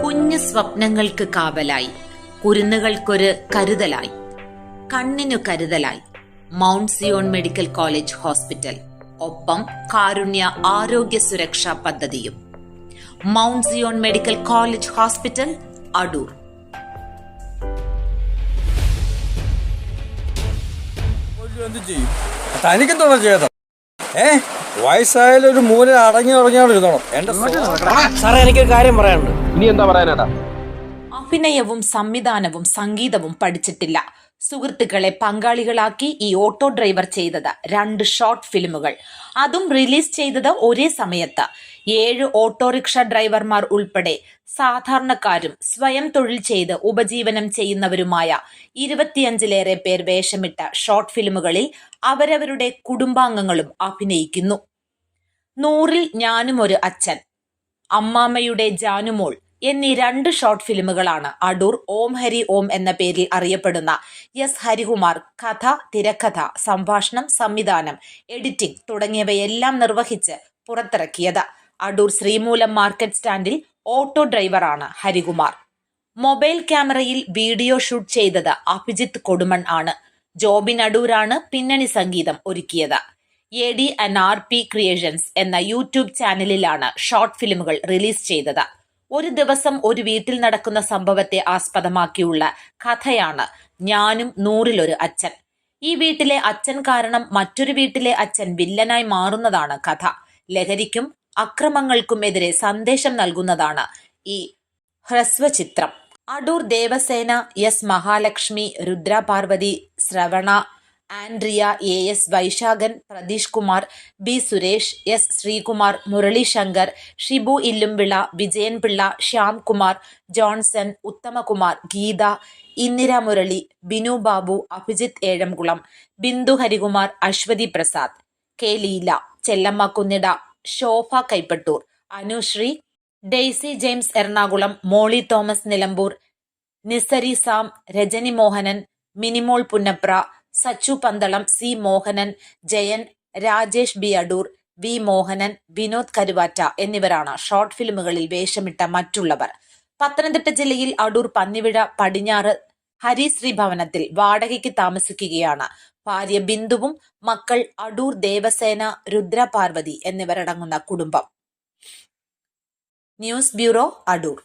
കുഞ്ഞു സ്വപ്നങ്ങൾക്ക് കാവലായി. കുരുന്നുകൾക്കൊരു കരുതലായി. കണ്ണിനു കരുതലായി. Mount Zion medical college hospital. ഒപ്പം കാരുണ്യ ആരോഗ്യ സുരക്ഷാ പദ്ധതിയും. Mount Zion medical college hospital Adoor. ഏ? വയസ്സായാലും ഒരു മൂല അടങ്ങി ഉറങ്ങിയാണ് ഇരുന്നോണം? എന്റെ സ്വഭാവം- സാറേ എനിക്കൊരു കാര്യം പറയാനുണ്ട്. ഇനി എന്താ പറയാനാടാ? അഭിനയവും സംവിധാനവും സംഗീതവും പഠിച്ചിട്ടില്ല. സുഹൃത്തുക്കളെ പങ്കാളികളാക്കി ഈ ഓട്ടോ ഡ്രൈവർ ചെയ്തത് രണ്ട് ഷോർട്ട് ഫിലിമുകൾ. അതും റിലീസ് ചെയ്തത് ഒരേ സമയത്ത്. ഏഴ് ഓട്ടോറിക്ഷ ഡ്രൈവർമാർ ഉൾപ്പെടെ സാധാരണക്കാരും സ്വയം തൊഴിൽ ചെയ്ത് ഉപജീവനം ചെയ്യുന്നവരുമായ ഇരുപത്തിയഞ്ചിലേറെ പേർ വേഷമിട്ട ഷോർട്ട് ഫിലിമുകളിൽ അവരവരുടെ കുടുംബാംഗങ്ങളും അഭിനയിക്കുന്നു. നൂറിൽ ഞാനും ഒരു അച്ഛൻ. അമ്മാമ്മയുടെ ജാനുമോൾ എന്നീ രണ്ട് ഷോർട്ട് ഫിലിമുകളാണ് അടൂർ ഓം ഹരി ഓം എന്ന പേരിൽ അറിയപ്പെടുന്ന എസ് ഹരികുമാർ കഥ തിരക്കഥ സംഭാഷണം സംവിധാനം എഡിറ്റിംഗ് തുടങ്ങിയവയെല്ലാം നിർവഹിച്ച് പുറത്തിറക്കിയത്. അടൂർ ശ്രീമൂലം മാർക്കറ്റ് സ്റ്റാൻഡിൽ ഓട്ടോ ഡ്രൈവറാണ് ഹരികുമാർ. മൊബൈൽ ക്യാമറയിൽ വീഡിയോ ഷൂട്ട് ചെയ്തത് അഭിജിത്ത് കൊടുമൺ ആണ്. ജോബിൻ അടൂരാണ് പിന്നണി സംഗീതം ഒരുക്കിയത്. A D and R P creations എന്ന യൂട്യൂബ് ചാനലിലാണ് ഷോർട്ട് ഫിലിമുകൾ റിലീസ് ചെയ്തത്. ഒരു ദിവസം ഒരു വീട്ടിൽ നടക്കുന്ന സംഭവത്തെ ആസ്പദമാക്കിയുള്ള കഥയാണ് ഞാനും നൂറിലൊരു അച്ഛൻ. ഈ വീട്ടിലെ അച്ഛൻ കാരണം മറ്റൊരു വീട്ടിലെ അച്ഛൻ വില്ലനായി മാറുന്നതാണ് കഥ. ലഹരിക്കും അക്രമങ്ങൾക്കും എതിരെ സന്ദേശം നൽകുന്നതാണ് ഈ ഹ്രസ്വചിത്രം. Adoor Devasena S Mahalakshmi Rudra Parvathi Shravana Andrea A S Vaishakhan Pratheesh Kumar B Suresh S Sreekumar Murali Shankar Shibu Illumpilla Vijayan Pillai Shyam Kumar Johnson Uthamakumar Geetha Indira Murali Binu Babu Abhijith Ezhamkulam Bindu Harikumar Aswathy Prasad K Leela Chellamma Kunnida Shobha Kaipattoor Anusree Daisy James Ernakulam Molly Thomas Nilambur Nisari Sam Rajani Mohanan Minimol Punnapra Sachu Pandalam C Mohanan Jayan Rajesh B Adoor V Mohanan Vinod Karuvatta എന്നിവരാണ് short ഫിലിമുകളിൽ വേഷമിട്ട മറ്റുള്ളവർ. പത്തനംതിട്ട ജില്ലയിൽ അടൂർ പന്നിവിഴ പടിഞ്ഞാറ് ഹരിശ്രീ ഭവനത്തിൽ വാടകയ്ക്ക് താമസിക്കുകയാണ്. ഭാര്യ ബിന്ദുവും മക്കൾ അടൂർ ദേവസേന രുദ്ര പാർവതി എന്നിവരടങ്ങുന്ന കുടുംബം. News bureau Adoor.